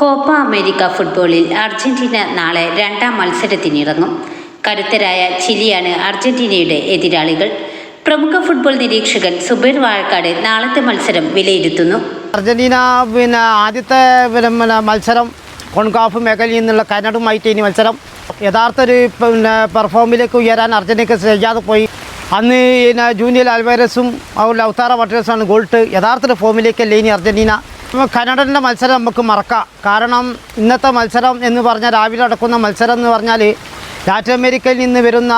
Copa America ഫുട്ബോളിൽ Argentina നാളെ രണ്ടാം മത്സരത്തിനിറങ്ങും. കരുത്തരായ ചിലിയാണ് അർജന്റീനയുടെ എതിരാളികൾ. പ്രമുഖ ഫുട്ബോൾ നിരീക്ഷകൻ സുബൈർ വാഴക്കാട് നാളത്തെ മത്സരം വിലയിരുത്തുന്നു. അർജന്റീന പിന്നെ ആദ്യത്തെ പിന്നെ മത്സരം കൊൺകാഫ് മേഖലയിൽ നിന്നുള്ള കനഡുമായിട്ട് ഇനി മത്സരം. യഥാർത്ഥ ഒരു പിന്നെ പെർഫോമിലേക്ക് ഉയരാൻ അർജന്റീനക്ക് ചെയ്യാതെ പോയി. അന്ന് പിന്നെ ജൂനിയർ അൽവേരസും ലൗത്താറ വട്ടേഴ്സാണ് ഗോൾട്ട് യഥാർത്ഥ ഫോമിലേക്കല്ലേ ഇനി അർജന്റീന കനഡന്റെ മത്സരം നമുക്ക് മറക്കാം. കാരണം ഇന്നത്തെ മത്സരം എന്ന് പറഞ്ഞാൽ രാവിലെ നടക്കുന്ന മത്സരം എന്ന് പറഞ്ഞാൽ ലാറ്റിൻ അമേരിക്കയിൽ നിന്ന് വരുന്ന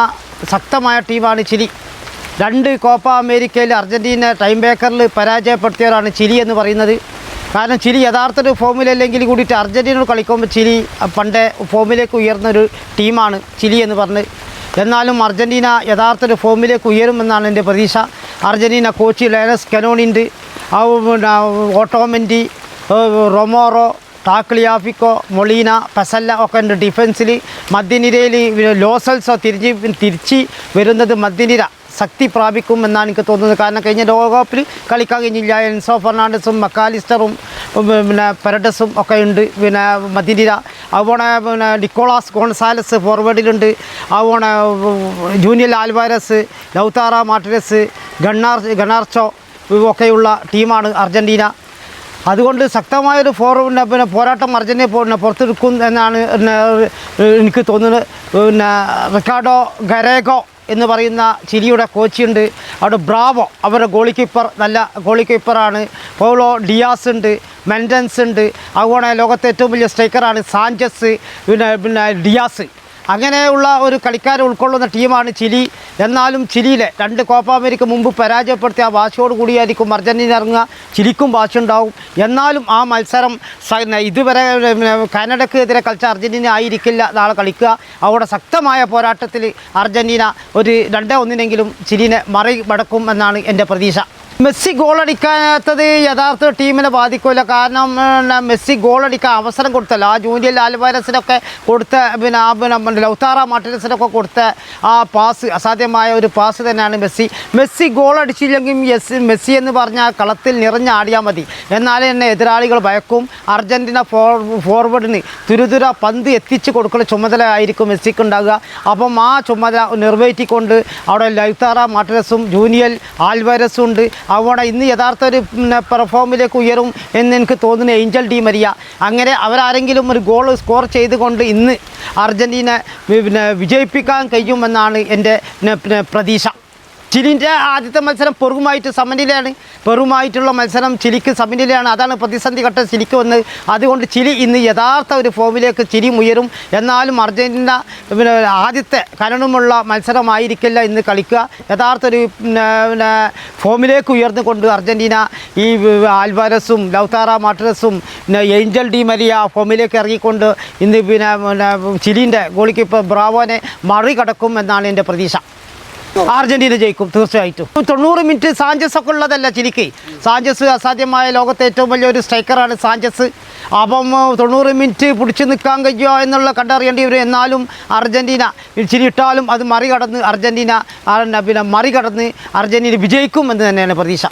ശക്തമായ ടീമാണ് ചിലി. രണ്ട് കോപ്പ അമേരിക്കയിൽ അർജന്റീന ടൈം ബേക്കറിൽ പരാജയപ്പെടുത്തിയവരാണ് ചിലി എന്ന് പറയുന്നത്. കാരണം ചിലി യഥാർത്ഥ ഒരു ഫോമിലല്ലെങ്കിൽ കൂടിയിട്ട് അർജന്റീനയോട് കളിക്കുമ്പോൾ ചിലി പണ്ടേ ഫോമിലേക്ക് ഉയർന്നൊരു ടീമാണ് ചിലി എന്ന് പറഞ്ഞ്. എന്നാലും അർജന്റീന യഥാർത്ഥ ഒരു ഫോമിലേക്ക് ഉയരുമെന്നാണ് എന്റെ പ്രതീക്ഷ. അർജന്റീന കോച്ച് ലയനസ് കനോണിന്റെ പിന്നെ ഓട്ടോമെന്റി റൊമോറോ ടാക്ലിയാഫിക്കോ മൊളീന പെസല്ല ഒക്കെ ഉണ്ട് ഡിഫൻസിൽ മധ്യനിരയിൽ ലോസൽസോ തിരിച്ച് തിരിച്ച് വരുന്നത് മധ്യനിര ശക്തി പ്രാപിക്കും എന്നാണ് എനിക്ക് തോന്നുന്നത്. കാരണം കഴിഞ്ഞ ലോകകപ്പിൽ കളിക്കാൻ കഴിഞ്ഞില്ല. എൻസോ ഫെർണാണ്ടസും മക്കാലിസ്റ്ററും പിന്നെ പെരഡസും ഒക്കെ ഉണ്ട്. പിന്നെ മധ്യനിര. അതുപോലെ പിന്നെ നിക്കോളാസ് ഗോൺസാലസ് ഫോർവേഡിലുണ്ട്. അതുപോലെ ജൂനിയർ ആൽവാരസ് ലൗതാറ മാർട്ടിനസ് ഗണ്ണാർ ഗണാർച്ചോ ഒക്കെയുള്ള ടീമാണ് അർജന്റീന അതുകൊണ്ട് ശക്തമായൊരു ഫോർ പിന്നെ പോരാട്ടം അർജന്റീന പിന്നെ പുറത്തെടുക്കും എന്നാണ് എനിക്ക് തോന്നുന്നത്. പിന്നെ റിക്കാർഡോ ഗരേഗോ എന്ന് പറയുന്ന ചിലിയുടെ കോച്ചുണ്ട്. അവിടെ ബ്രാവോ അവരുടെ ഗോളി കീപ്പർ നല്ല ഗോളി കീപ്പറാണ് പൗളോ ഡിയാസ് ഉണ്ട് മെൻഡൻസ് ഉണ്ട്. അതുപോലെ ലോകത്തെ ഏറ്റവും വലിയ സ്ട്രൈക്കറാണ് സാഞ്ചസ് പിന്നെ പിന്നെ ഡിയാസ്. അങ്ങനെയുള്ള ഒരു കളിക്കാരെ ഉൾക്കൊള്ളുന്ന ടീമാണ് ചിലി. എന്നാലും ചിലിയിലെ രണ്ട് കോപ്പ അമേരിക്ക മുമ്പ് പരാജയപ്പെടുത്തിയ ആ കൂടിയായിരിക്കും അർജന്റീന ഇറങ്ങുക. ചിലിക്കും വാശിയുണ്ടാവും. എന്നാലും ആ മത്സരം ഇതുവരെ കാനഡക്ക് എതിരെ കളിച്ച അർജന്റീന ആയിരിക്കില്ല നാളെ കളിക്കുക. അവിടെ ശക്തമായ പോരാട്ടത്തിൽ അർജന്റീന ഒരു രണ്ടേ ഒന്നിനെങ്കിലും ചിലിനെ മറി മടക്കും എന്നാണ് എന്റെ പ്രതീക്ഷ. മെസ്സി ഗോളടിക്കാത്തത് യഥാർത്ഥ ടീമിനെ ബാധിക്കില്ല കാരണം മെസ്സി മെസ്സി ഗോളടിക്കാൻ അവസരം കൊടുത്തല്ലോ. ആ ജൂനിയർ ആൽവാരസിനൊക്കെ കൊടുത്ത പിന്നെ ആ പിന്നെ ലൗത്താറ മാർട്ടിനസിനൊക്കെ കൊടുത്ത ആ പാസ് അസാധ്യമായ ഒരു പാസ് തന്നെയാണ് മെസ്സി. മെസ്സി ഗോൾ അടിച്ചില്ലെങ്കിൽ യെസ് മെസ്സി എന്ന് പറഞ്ഞാൽ കളത്തിൽ നിറഞ്ഞാടിയാൽ മതി. എന്നാലേ എന്നെ എതിരാളികൾ ഭയക്കും. അർജന്റീന ഫോർ ഫോർവേഡിന് തുരുതുര പന്ത് എത്തിച്ചു കൊടുക്കുന്ന ചുമതല ആയിരിക്കും മെസ്സിക്ക് ഉണ്ടാകുക അപ്പം ആ ചുമതല നിർവഹിച്ചിക്കൊണ്ട് അവിടെ ലൈത്താറ മാർട്ടിനസും ജൂനിയൽ ആൽവാരസും ഉണ്ട്. അവിടെ ഇന്ന് യഥാർത്ഥ ഒരു പിന്നെ പെർഫോമിലേക്ക് ഉയരും എന്ന് എനിക്ക് തോന്നുന്നു ഏഞ്ചൽ ഡി മരിയ. അങ്ങനെ അവരാരെങ്കിലും ഒരു ഗോൾ സ്കോർ ചെയ്തുകൊണ്ട് ഇന്ന് അർജന്റീന പിന്നെ വിജയിപ്പിക്കാൻ കഴിയുമെന്നാണ് എന്റെ പ്രതീക്ഷ. ചിലിന്റെ ആദ്യത്തെ മത്സരം പെറുമായിട്ട് സമനിലയാണ്. പെറുമായിട്ടുള്ള മത്സരം ചിലിക്ക് സമനിലയാണ്. അതാണ് പ്രതിസന്ധി ഘട്ടം ചിലിക്ക് വന്നത്. അതുകൊണ്ട് ചിലി ഇന്ന് യഥാർത്ഥ ഒരു ഫോമിലേക്ക് ചിരി ഉയരും. എന്നാലും അർജന്റീന പിന്നെ ആദ്യത്തെ കരണമുള്ള മത്സരമായിരിക്കില്ല ഇന്ന് കളിക്കുക. യഥാർത്ഥ ഒരു പിന്നെ ഫോമിലേക്ക് ഉയർന്നുകൊണ്ട് അർജന്റീന ഈ ആൽവാരസും ലൗത്താറ മാട്രസും പിന്നെ ഏഞ്ചൽ ഡി മരിയ ഫോമിലേക്ക് ഇറങ്ങിക്കൊണ്ട് ഇന്ന് പിന്നെ ചിലിന്റെ കീപ്പർ ബ്രാവോനെ മറികടക്കും എന്നാണ് എന്റെ പ്രതീക്ഷ. അർജന്റീന ജയിക്കും തീർച്ചയായിട്ടും. തൊണ്ണൂറ് മിനിറ്റ് സാഞ്ചസ് ഒക്കെ ഉള്ളതല്ല ചിലിക്ക് സാഞ്ചസ് അസാധ്യമായ ലോകത്തെ ഏറ്റവും വലിയൊരു സ്ട്രൈക്കറാണ് സാഞ്ചസ്. അപ്പം തൊണ്ണൂറ് മിനിറ്റ് പിടിച്ചു നിൽക്കാൻ കഴിയുമോ എന്നുള്ള കണ്ടറിയേണ്ടി വരും എന്നാലും അർജന്റീന ചിരി ഇട്ടാലും അത് മറികടന്ന് അർജന്റീന പിന്നെ മറികടന്ന് അർജന്റീന വിജയിക്കും എന്ന് തന്നെയാണ് പ്രതീക്ഷ.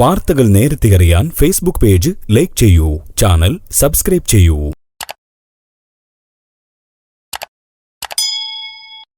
വാർത്തകൾ നേരത്തെ അറിയാൻ ഫേസ്ബുക്ക് പേജ് ലൈക്ക് ചെയ്യൂ ചാനൽ സബ്സ്ക്രൈബ് ചെയ്യൂ.